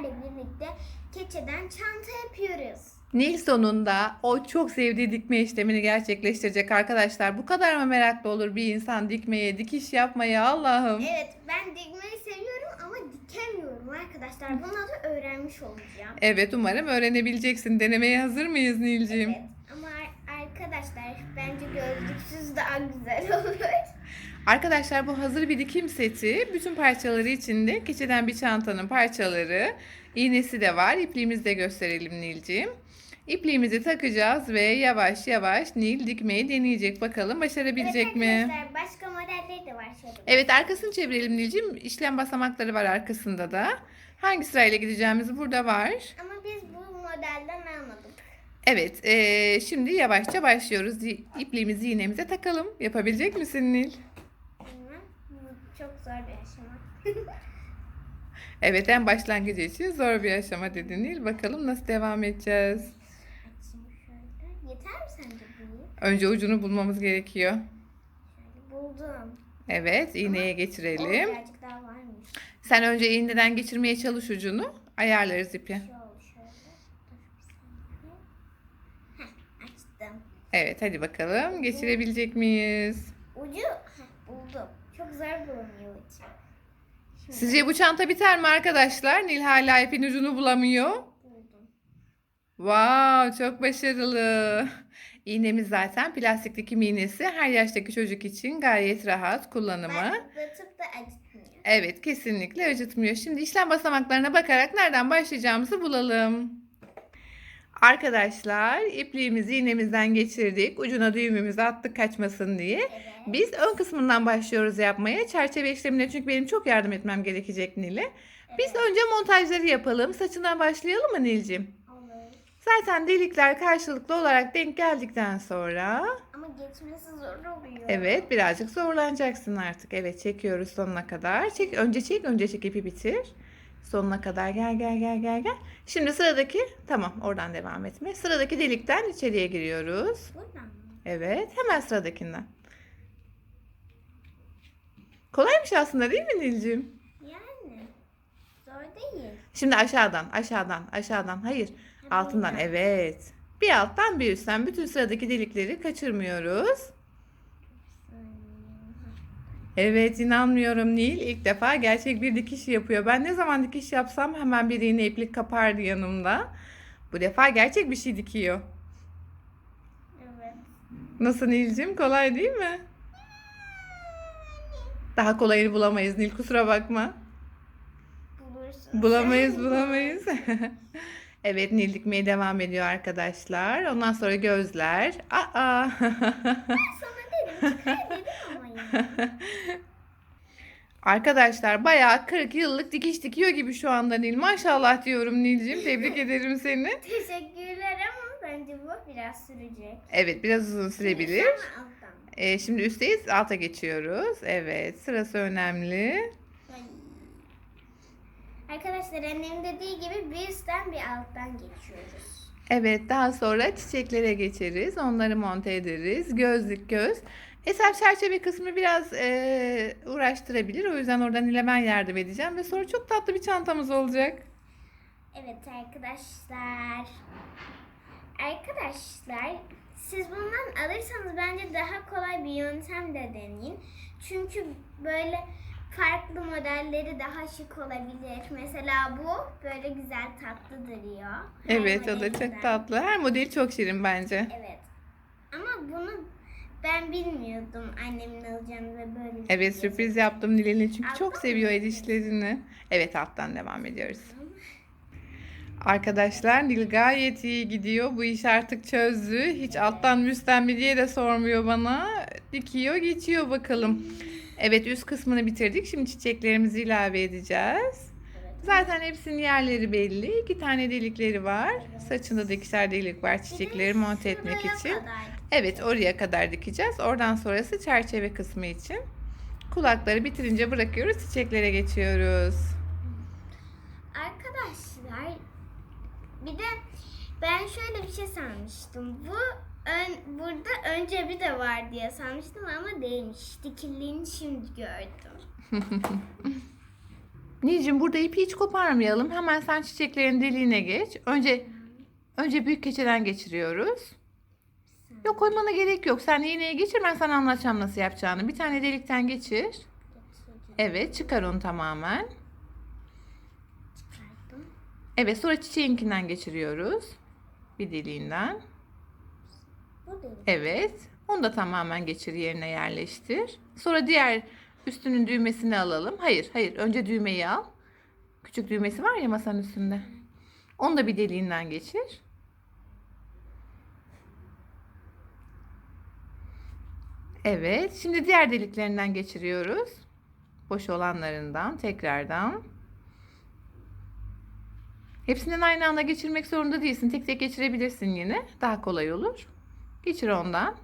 sizlerle birlikte keçeden çanta yapıyoruz. Nil sonunda o çok sevdiği dikme işlemini gerçekleştirecek arkadaşlar. Bu kadar mı meraklı olur bir insan dikmeye, dikiş yapmaya Allah'ım? Evet ben dikmeyi seviyorum ama dikemiyorum arkadaşlar. Bunu da öğrenmiş olacağım. Evet umarım öğrenebileceksin. Denemeye hazır mıyız Nilcim? Evet ama ar- arkadaşlar bence gözlüksüz daha güzel olur. Arkadaşlar bu hazır bir dikim seti. Bütün parçaları içinde keçeden bir çantanın parçaları. iğnesi de var. İpliğimizi de gösterelim Nilcim. İpliğimizi takacağız ve yavaş yavaş Nil dikmeyi deneyecek. Bakalım başarabilecek evet, mi? arkadaşlar başka modelleri de var şöyle. Evet arkasını çevirelim Nilcim. İşlem basamakları var arkasında da. Hangi sırayla gideceğimiz burada var. Ama biz bu modelden almadık. Evet eee, şimdi yavaşça başlıyoruz. İpliğimizi iğnemize takalım. Yapabilecek misin Nil? Çok zor bir aşama. Evet en başlangıcı için zor bir aşama dedi Nil. Bakalım nasıl devam edeceğiz. Yeter mi sence bu? Önce ucunu bulmamız gerekiyor. Buldum. Evet iğneye O geçirelim. birazcık daha varmış. Sen önce iğneden geçirmeye çalış ucunu. Ayarlarız ipi. Şöyle şöyle. Heh, açtım. Evet hadi bakalım geçirebilecek miyiz? Bulunuyor ucu. Şimdi Sizce bu çanta biter mi arkadaşlar? Nil hala ipin ucunu bulamıyor. buldum. Wow, çok başarılı. İğnemiz zaten plastik dikim iğnesi. Her yaştaki çocuk için gayet rahat kullanımı. Batıp da acıtmıyor. Evet, kesinlikle acıtmıyor. Şimdi işlem basamaklarına bakarak nereden başlayacağımızı bulalım. Arkadaşlar, ipliğimizi iğnemizden geçirdik. Ucuna düğümümüzü attık kaçmasın diye. Evet. Biz ön kısmından başlıyoruz yapmaya. Çerçeve işlemine çünkü benim çok yardım etmem gerekecek Nil'e. Biz önce montajları yapalım. Saçından başlayalım mı Nil'cim? Olur. Zaten delikler karşılıklı olarak denk geldikten sonra Ama geçmesi zor oluyor. evet birazcık zorlanacaksın artık. Evet çekiyoruz sonuna kadar. Çek önce çek önce çek ipi bitir. Sonuna kadar gel gel gel gel gel. Şimdi sıradaki tamam oradan devam etme. Sıradaki delikten içeriye giriyoruz. Buradan mı? Evet hemen sıradakinden. Kolaymış aslında değil mi Nilcim? Yani. Zor değil. Şimdi aşağıdan aşağıdan aşağıdan hayır Ha, altından evet. Bir alttan bir üstten bütün sıradaki delikleri kaçırmıyoruz. Evet inanmıyorum Nil ilk defa gerçek bir dikiş yapıyor. Ben ne zaman dikiş yapsam hemen bir iğne iplik kapardı yanımda. Bu defa gerçek bir şey dikiyor. Evet. Nasıl Nilcim kolay değil mi? Daha kolayını bulamayız Nil kusura bakma. Bulursun. Bulamayız bulamayız. evet Nil dikmeye devam ediyor arkadaşlar. Ondan sonra gözler. Aa. Arkadaşlar bayağı 40 yıllık dikiş dikiyor gibi şu anda Nil. Maşallah diyorum Nilcim. Tebrik ederim seni. Teşekkürler ama bence bu biraz sürecek. Evet biraz uzun sürebilir. Ee, şimdi üstteyiz alta geçiyoruz. Evet sırası önemli. Arkadaşlar annem dediği gibi bir üstten bir alttan geçiyoruz. Evet daha sonra çiçeklere geçeriz. Onları monte ederiz. Gözlük göz. Eser çerçeve kısmı biraz eee, uğraştırabilir. O yüzden oradan ile ben yardım edeceğim. Ve sonra çok tatlı bir çantamız olacak. Evet arkadaşlar. Arkadaşlar siz bundan alırsanız bence daha kolay bir yöntem de deneyin. Çünkü böyle farklı modelleri daha şık olabilir. Mesela bu böyle güzel tatlı duruyor. Her Evet o da çok tatlı. Her modeli çok şirin bence. Evet. Ama bunu ben bilmiyordum annemin alacağını ve böyle Evet şey sürpriz yaptım Nilin'e çünkü çok Alttan seviyor mı? el işlerini. Evet alttan devam ediyoruz. Arkadaşlar Nil gayet iyi gidiyor. Bu iş artık çözdü. Hiç alttan diye de sormuyor bana. Dikiyor geçiyor bakalım. Evet üst kısmını bitirdik. Şimdi çiçeklerimizi ilave edeceğiz. Zaten hepsinin yerleri belli. İki tane delikleri var. Saçında da ikişer delik var çiçekleri monte etmek için. Evet oraya kadar dikeceğiz. Oradan sonrası çerçeve kısmı için. Kulakları bitirince bırakıyoruz. Çiçeklere geçiyoruz. Arkadaşlar bir de ben şöyle bir şey sanmıştım. Bu ön, burada önce bir de var diye sanmıştım ama değilmiş. Dikildiğini şimdi gördüm. Nilcim burada ipi hiç koparmayalım. Hemen sen çiçeklerin deliğine geç. Önce önce büyük keçeden geçiriyoruz. Yok koymana gerek yok. Sen iğneye geçir ben sana anlatacağım nasıl yapacağını. Bir tane delikten geçir. Evet çıkar onu tamamen. Çıkardım. Evet sonra çiçeğinkinden geçiriyoruz. Bir deliğinden. Evet. Onu da tamamen geçir yerine yerleştir. Sonra diğer üstünün düğmesini alalım. Hayır, hayır. Önce düğmeyi al. Küçük düğmesi var ya masanın üstünde. Onu da bir deliğinden geçir. Evet. Şimdi diğer deliklerinden geçiriyoruz. Boş olanlarından tekrardan. Hepsinden aynı anda geçirmek zorunda değilsin. Tek tek geçirebilirsin yine. Daha kolay olur. Geçir ondan.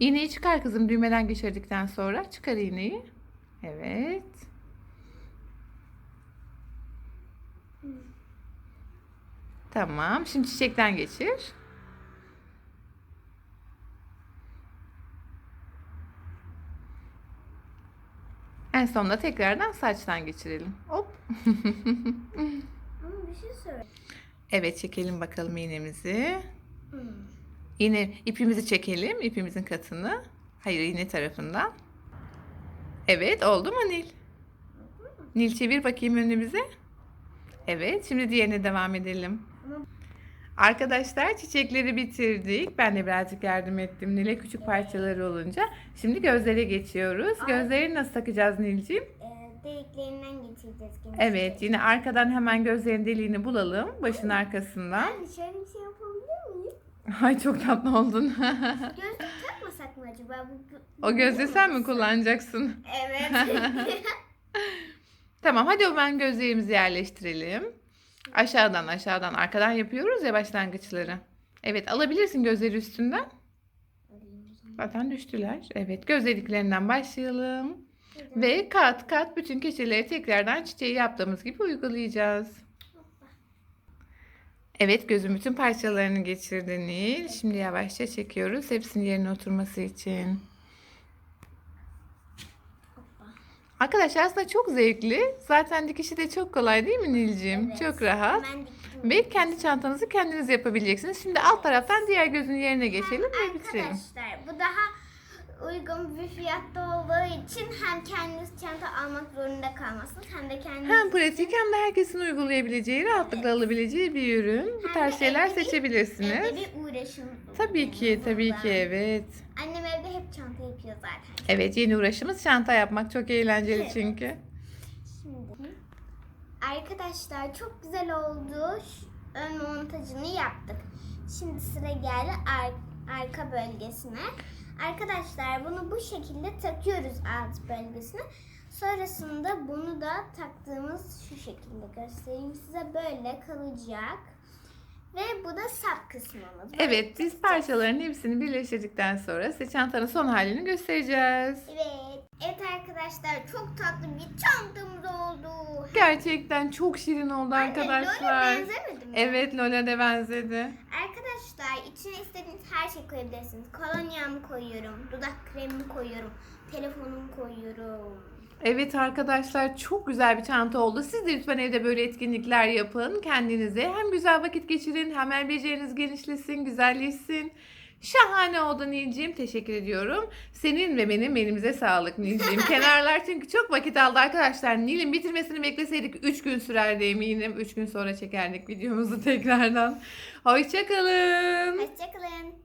İğneyi çıkar kızım düğmeden geçirdikten sonra. Çıkar iğneyi. Evet. Tamam. Şimdi çiçekten geçir. En sonunda tekrardan saçtan geçirelim. Hop. Ama bir şey söyle. Evet çekelim bakalım iğnemizi. Hmm. İğne ipimizi çekelim. ipimizin katını. Hayır iğne tarafından. Evet oldu mu Nil? Nil çevir bakayım önümüze. Evet şimdi diğerine devam edelim. Arkadaşlar çiçekleri bitirdik. Ben de birazcık yardım ettim Nil'e küçük parçaları olunca. Şimdi gözlere geçiyoruz. Gözleri nasıl takacağız Nil'ciğim? Ee, deliklerinden geçireceğiz. gene. Evet yine arkadan hemen gözlerin deliğini bulalım. Başın arkasından. Ben şöyle bir şey yapabilir? Ay çok tatlı oldun. Gözlük takmasak mı acaba? Bu, bu- o gözlüğü sen mi kullanacaksın? Evet. Tamam hadi o zaman gözlerimizi yerleştirelim. Aşağıdan aşağıdan arkadan yapıyoruz ya başlangıçları. Evet alabilirsin gözleri üstünden. Zaten düştüler. Evet göz deliklerinden başlayalım. Ve kat kat bütün keçeleri tekrardan çiçeği yaptığımız gibi uygulayacağız. Evet gözün bütün parçalarını geçirdi Nil. Şimdi yavaşça çekiyoruz hepsinin yerine oturması için. Arkadaşlar aslında çok zevkli. Zaten dikişi de çok kolay değil mi Nilcim? Evet. Çok rahat. Ve kendi çantanızı kendiniz yapabileceksiniz. Şimdi alt taraftan diğer gözün yerine geçelim ve bitirelim. Arkadaşlar bu daha uygun bir fiyatta olduğu için hem kendiniz çanta almak zorunda kalmazsınız hem de kendiniz Hem pratik hem de herkesin uygulayabileceği, rahatlıkla alabileceği bir ürün. Bu Hem tarz de şeyler evde bir- seçebilirsiniz. evde bir uğraşımız olur. Tabii ki, tabii ki evet. Annem evde hep çanta yapıyor zaten. Evet yeni uğraşımız çanta yapmak. Çok eğlenceli Evet. çünkü. Şimdi arkadaşlar çok güzel oldu. Şu Ön montajını yaptık. Şimdi sıra geldi ar- arka bölgesine. Arkadaşlar bunu bu şekilde takıyoruz alt bölgesine. Sonrasında bunu da taktığımız şu şekilde göstereyim size böyle kalacak. Ve bu da sap kısmımız. Böyle Evet biz parçaların hepsini birleştirdikten sonra size çantanın son halini göstereceğiz. Evet. Evet arkadaşlar çok tatlı bir çantamız oldu. Gerçekten çok şirin oldu Anne, Lola arkadaşlar. benzemedi mi? Evet Lola de benzedi. Arkadaşlar içine istediğiniz her şey koyabilirsiniz. Kolonyamı koyuyorum, dudak kremimi koyuyorum, telefonumu koyuyorum. Evet arkadaşlar çok güzel bir çanta oldu. Siz de lütfen evde böyle etkinlikler yapın kendinize. Hem güzel vakit geçirin hem el beceriniz genişlesin, güzelleşsin. Şahane oldu Nilciğim. Teşekkür ediyorum. Senin ve benim elimize sağlık Nilciğim. Kenarlar çünkü çok vakit aldı arkadaşlar. Nil'in bitirmesini bekleseydik 3 gün sürerdi eminim. 3 gün sonra çekerdik videomuzu tekrardan. Hoşçakalın. Hoşçakalın.